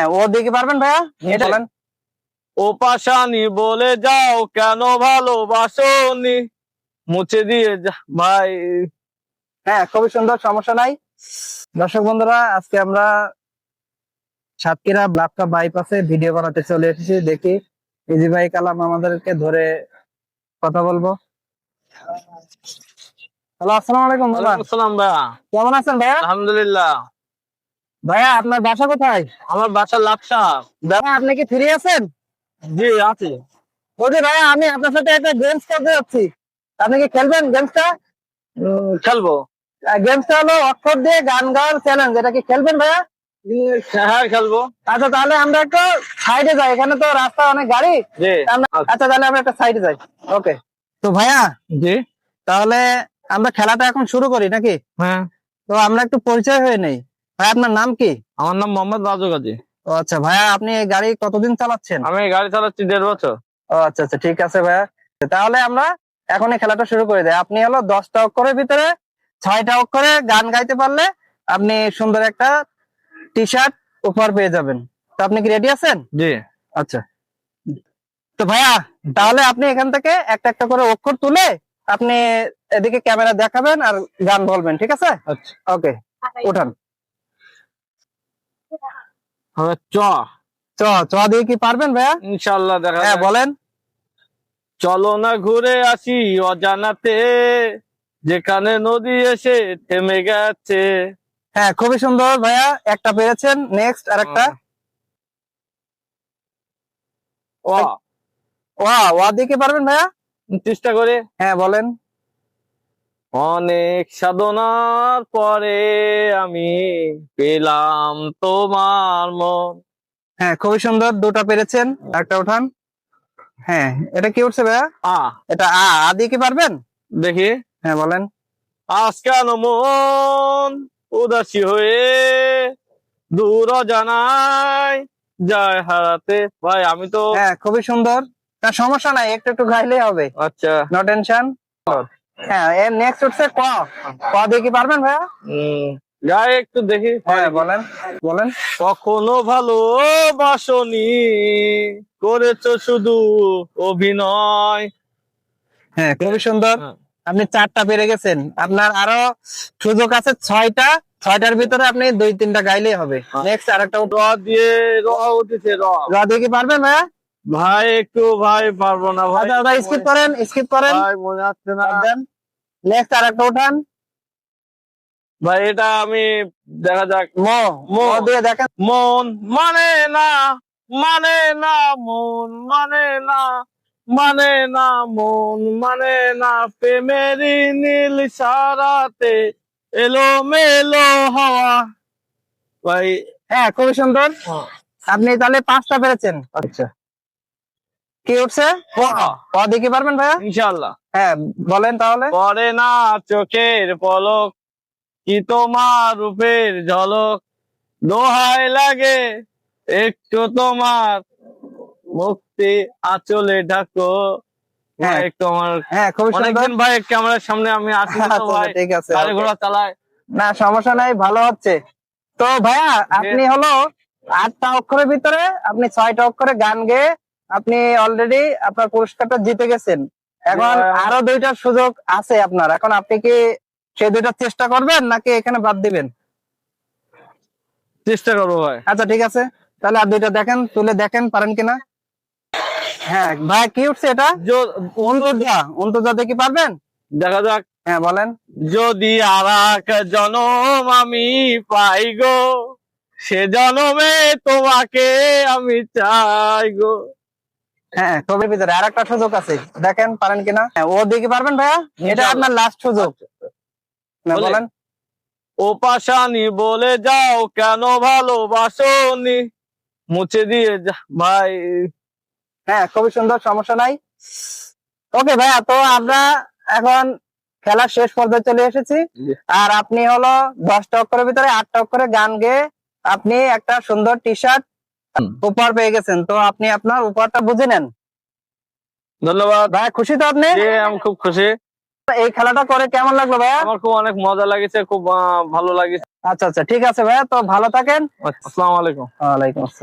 হ্যাঁ, ও দিকে পারবেন ভাইয়া? এটা বলেন। ও পাশানি বলে যাও কেন ভালোবাসনি? মুছে দিয়ে যা ভাই। হ্যাঁ খুবই সুন্দর সমস্যা নাই। দর্শক বন্ধুরা আজকে আমরা সাতক্ষীরা ব্লাপকা বাইপাসে ভিডিও বানাতে চলে এসেছি। দেখি ইজি ভাই কালাম আমাদেরকে ধরে কথা বলব। হ্যালো আসসালামু আলাইকুম আসসালাম ভাইয়া। কেমন আছেন ভাইয়া? আলহামদুলিল্লাহ। ভাইয়া আপনার বাসা কোথায়? আমার বাসা লাপসা। ভাইয়া আপনি কি ফ্রি আছেন? জি আছে। বলছি ভাইয়া আমি আপনার সাথে একটা গেমস খেলতে যাচ্ছি। আপনি কি খেলবেন গেমসটা খেলব। গেমসটা হলো অক্ষর দিয়ে গান গাওয়ার চ্যালেঞ্জ এটা কি খেলবেন ভাইয়া? হ্যাঁ খেলব। আচ্ছা তাহলে আমরা একটু সাইডে যাই এখানে তো রাস্তা অনেক গাড়ি। আচ্ছা। তাহলে আমরা একটা সাইডে যাই। ওকে তো ভাইয়া জি। তাহলে আমরা খেলাটা এখন শুরু করি নাকি? হ্যাঁ। তো আমরা একটু পরিচয় হয়ে নেই। ভাই আপনার নাম কি? আমার নাম মোহাম্মদ রাজু গাজী। ও আচ্ছা ভাইয়া আপনি এই গাড়ি কতদিন চালাচ্ছেন? আমি গাড়ি চালাচ্ছি দেড় বছর। ও আচ্ছা আচ্ছা ঠিক আছে ভাইয়া। তাহলে আমরা এখন খেলাটা শুরু করে দেয় আপনি হলো দশটা অক্ষরের ভিতরে ছয়টা অক্ষরে গান গাইতে পারলে আপনি সুন্দর একটা টি শার্ট উপহার পেয়ে যাবেন। তো আপনি কি রেডি আছেন? জি। আচ্ছা। তো ভাইয়া তাহলে আপনি এখান থেকে একটা একটা করে অক্ষর তুলে আপনি এদিকে ক্যামেরা দেখাবেন আর গান বলবেন ঠিক আছে? আচ্ছা। ওকে উঠান। হবে চ। চ চ দিয়ে কি পারবেন ভাইয়া? ইনশাল্লাহ দেখা হ্যাঁ বলেন। চলো না ঘুরে আসি অজানাতে। যেখানে নদী এসে থেমে গেছে। হ্যাঁ খুবই সুন্দর ভাইয়া। একটা পেরেছেন নেক্সট আর একটা ও। ওয়া ওয়া দিয়ে কি পারবেন ভাইয়া? চেষ্টা করে। হ্যাঁ বলেন। অনেক সাধনার পরে আমি পেলাম তোমার মন। হ্যাঁ খুবই সুন্দর দুটা পেরেছেন। একটা উঠান। হ্যাঁ এটা কি উঠছে ভাইয়া? আ। এটা আ আ দিয়ে কি পারবেন? দেখি। হ্যাঁ বলেন। আজ কেন মন উদাসী হয়ে দূর জানাই যায় হারাতে? ভাই আমি তো হ্যাঁ খুবই সুন্দর। না সমস্যা নাই একটু একটু গাইলেই হবে। আচ্ছা। নো টেনশন হ্যাঁ এর নেক্সট উঠছে ক। ক কি পারবেন ভাইয়া? যাই একটু দেখি। হ্যাঁ বলেন। বলেন। কখনো ভালোবাসনি করেছ শুধু অভিনয়। হ্যাঁ খুবই সুন্দর। হ্যাঁ। আপনি চারটা পেরে গেছেন। আপনার আরও সুযোগ আছে ছয়টা। ছয়টার ভিতরে আপনি দুই তিনটা গাইলেই হবে। হ্যাঁ। নেক্সট আর একটা র দিয়ে র উঠেছে র। দিয়ে কি পারবেন ভাইয়া? ভাই একটু ভাই পারব না ভাই। আচ্ছা দাদা স্কিপ করেন স্কিপ করেন। ভাই মনে আসছে না। নেক্সট আর একটা উঠান। ভাই এটা আমি দেখা যাক। মো মো। দিয়ে দেখেন। মন মানে না মানে না মন মানে না মানে না মন মানে না। প্রেমেরই নীল সারাতে এলো মেলো হাওয়া। ভাই হ্যাঁ খুবই সুন্দর আপনি তাহলে পাঁচটা পেরেছেন। আচ্ছা। কি উঠছে? ক কি পারবেন ভাইয়া? ইনশাল্লাহ হ্যাঁ বলেন তাহলে। পরে না চোখের পলক কি তোমার রূপের ঝলক? দোহাই লাগে একটু তোমার মুক্তি আঁচলে ঢাকো। হ্যাঁ। ভাই, হ্যাঁ ক্যামেরার সামনে আমি আসি আচ্ছা, ঠিক আছে গাড়ি ঘোড়া চালায়। না সমস্যা নাই ভালো হচ্ছে। তো ভাইয়া আপনি হলো আটটা অক্ষরের ভিতরে আপনি ছয়টা অক্ষরে গান গেয়ে আপনি অলরেডি আপনার পুরস্কারটা জিতে গেছেন। এখন। আরও দুইটার সুযোগ আছে আপনার। এখন আপনি কি সেই দুইটার চেষ্টা করবেন নাকি এখানে বাদ দিবেন? চেষ্টা করব ভাই। আচ্ছা ঠিক আছে। তাহলে আর দুইটা দেখেন তুলে দেখেন পারেন কিনা? হ্যাঁ ভাই কি উঠছে এটা? অন্তর্জা। অন্তর্জা পারবেন? দেখা যাক। হ্যাঁ বলেন। যদি আর এক জনম আমি পাই গো সে জনমে তোমাকে আমি চাই গো। হ্যাঁ কবির ভিতরে আর একটা সুযোগ আছে। দেখেন পারেন কিনা? হ্যাঁ, ও দিকে পারবেন ভাইয়া? এটা আপনার লাস্ট সুযোগ। না। বলেন। ও পাশানি বলে যাও কেন ভালোবাসনি? মুছে দিয়ে যা ভাই। হ্যাঁ খুবই সুন্দর সমস্যা নাই। ওকে ভাইয়া তো আমরা এখন খেলার শেষ পর্যায়ে চলে এসেছি। আর আপনি হলো দশটা অক্ষরের ভিতরে আটটা অক্ষরে গান গেয়ে আপনি একটা সুন্দর টি শার্ট। উপহার পেয়ে গেছেন। তো আপনি আপনার উপহারটা বুঝে নেন। ধন্যবাদ। ভাই খুশি তো আপনি? আমি খুব খুশি। এই খেলাটা করে কেমন লাগল ভাইয়া? আমার খুব অনেক মজা লাগেছে খুব ভালো লাগেছে। আচ্ছা আচ্ছা ঠিক আছে ভাইয়া। তো ভালো থাকেন। আসসালামু আলাইকুম। ওয়ালাইকুম আসসালাম।